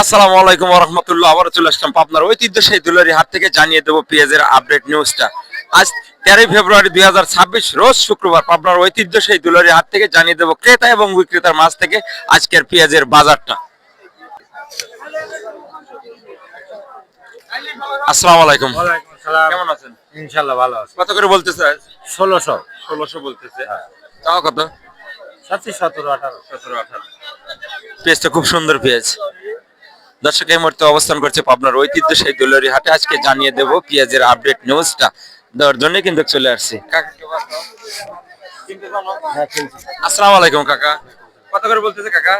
আসসালামু আলাইকুম রহমতুল্লাহ। আবার চলে আসলাম আপনার ঐতিহ্যশাহী দুলারি হাট থেকে জানিয়ে দেবো পেঁয়াজের আপডেট নিউজটা আজ তেরোই ফেব্রুয়ারি দুই রোজ শুক্রবার পাবনার ঐতিহ্যশাহী দুলারি হাট থেকে জানিয়ে দেবো ক্রেতা এবং বিক্রেতার মাছ থেকে আজকের পেঁয়াজের বাজারটা। আসসালামু আলাইকুম। কেমন আছেন? ইনশাল্লাহ ভালো আছে। কত করে বলতেছে ষোলোশো। ষোলোশো বলতেছে। তাও কত? সাতশো সতেরো আঠারো। সতেরো আঠারো। পেঁয়াজটা খুব সুন্দর পেঁয়াজ দর্শক এই মুহূর্তে অবস্থান করছে পাবনার ঐতিহ্য সেই দোলারি হাটে। আজকে জানিয়ে দেবো পেঁয়াজের আপডেট নিউজটা দেওয়ার জন্য কিন্তু চলে আসছি। আসসালামু আলাইকুম কাকা। কত করে বলতেছে কাকা?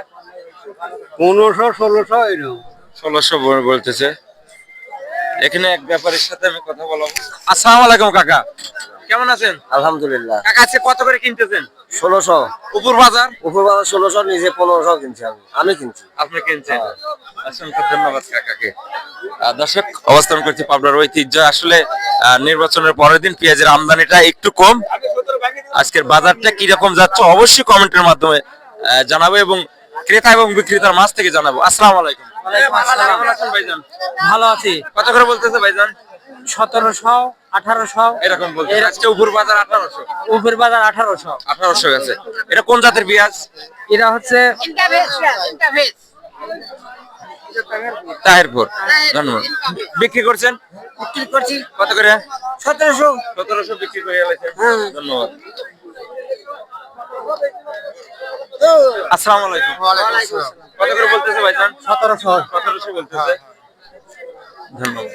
পনেরোশো ষোলোশো এরকম। ষোলোশো বলতেছে। এখানে এক ব্যাপারের সাথে আমি কথা বলব। আসসালামু আলাইকুম কাকা। কেমন আছেন? আলহামদুলিল্লাহ। কাকা আজকে কত করে কিনতেছেন? ষোলোশো। উপর বাজার? উপর বাজার ষোলোশো নিজে পনেরোশো কিনছি আমি। আমি কিনছি। আপনি কিনছেন? অসংখ্য ধন্যবাদ কাকাকে। দর্শক অবস্থান করছি পাবনার ঐতিহ্য। আসলে নির্বাচনের পরের দিন পেঁয়াজের আমদানিটা একটু কম। আজকের বাজারটা কি রকম যাচ্ছে অবশ্যই কমেন্টের মাধ্যমে আহ, জানাব এবং ক্রেতা এবং বিক্রেতার মাছ থেকে জানাব। আসসালামু আলাইকুম। আছেন ভাইজান? ভালো আছি। কত করে বলতেছে ভাইজান? সতেরোশো আঠারোশো। এরকম বলতে আজকে উপর বাজার আঠারোশো। উপর বাজার আঠারোশো। আঠারোশো গেছে। এটা কোন জাতের পেঁয়াজ? এরা হচ্ছে. তাহেরপুর। ধন্যবাদ। বিক্রি করছেন? কি করছি। কত করে? সতেরোশো। সতেরোশো বিক্রি করে ধন্যবাদ। আসসালামু আলাইকুম। কত করে বলতেছে ভাইজান? সতেরোশো। সতেরোশো বলতেছে। ধন্যবাদ।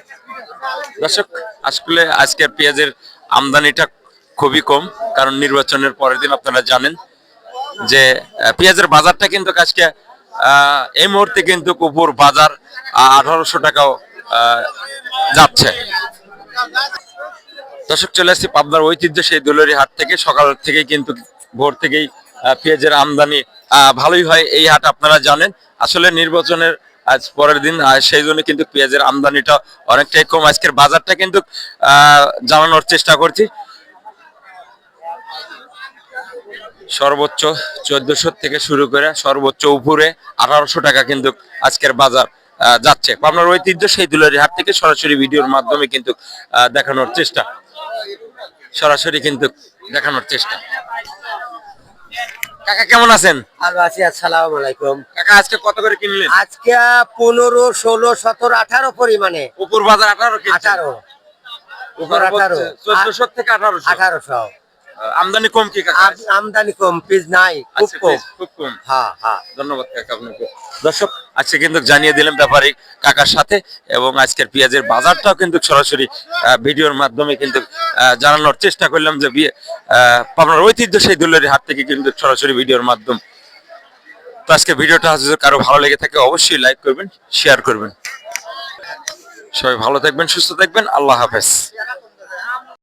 দর্শক আসলে আজকের পেঁয়াজের আমদানিটা খুবই কম, কারণ নির্বাচনের পরের দিন আপনারা জানেন যে পেঁয়াজের বাজারটা কিন্তু আজকে এই মুহূর্তে কিন্তু কুপুর বাজার আঠারোশো টাকাও যাচ্ছে। দর্শক, চলে আসছি পাবনার ঐতিহ্য সেই দোলেরি হাট থেকে। সকাল থেকে কিন্তু ভোর থেকেই পেঁয়াজের আমদানি ভালোই হয়। এই হাট আপনারা জানেন। আসলে নির্বাচনের আজ পরের দিন সেই জন্য কিন্তু পেঁয়াজের আমদানিটা অনেকটাই কম। আজকের বাজারটা কিন্তু জানানোর চেষ্টা করছি। সর্বোচ্চ চোদ্দশো থেকে শুরু করে সর্বোচ্চ উপরে আঠারোশো টাকা কিন্তু আজকের বাজার যাচ্ছে। পাবনার ঐতিহ্য সেই দুলারি হাট থেকে সরাসরি ভিডিওর মাধ্যমে কিন্তু দেখানোর চেষ্টা। সরাসরি কিন্তু দেখানোর চেষ্টা। কাকা কেমন আছেন? ভালো আছি আসসালাম আলাইকুম। কাকা আজকে কত করে কিনলেন? আজকে পনেরো ষোলো সতেরো আঠারো পরিমাণে। উপর বাজার আঠারো আঠারো। উপর আঠারো। চোদ্দশো থেকে আঠারোশো। আঠারোশো। আমদানি কম কি কাকা? আমদানি কম পিস নাই খুব আচ্ছা, কম। খুব কম। হ্যাঁ হ্যাঁ। ধন্যবাদ কাকা আপনাকে। দর্শক আজকে কিন্তু জানিয়ে দিলাম ব্যাপারী কাকার সাথে এবং আজকের পেঁয়াজের বাজারটাও কিন্তু সরাসরি ভিডিওর মাধ্যমে কিন্তু জানানোর চেষ্টা করলাম যে বিয়ে আপনার ঐতিহ্য সেই দুলের হাত থেকে কিন্তু সরাসরি ভিডিওর মাধ্যম। তো আজকে ভিডিওটা যদি কারও ভালো লেগে থাকে অবশ্যই লাইক করবেন শেয়ার করবেন। সবাই ভালো থাকবেন সুস্থ থাকবেন আল্লাহ হাফেজ।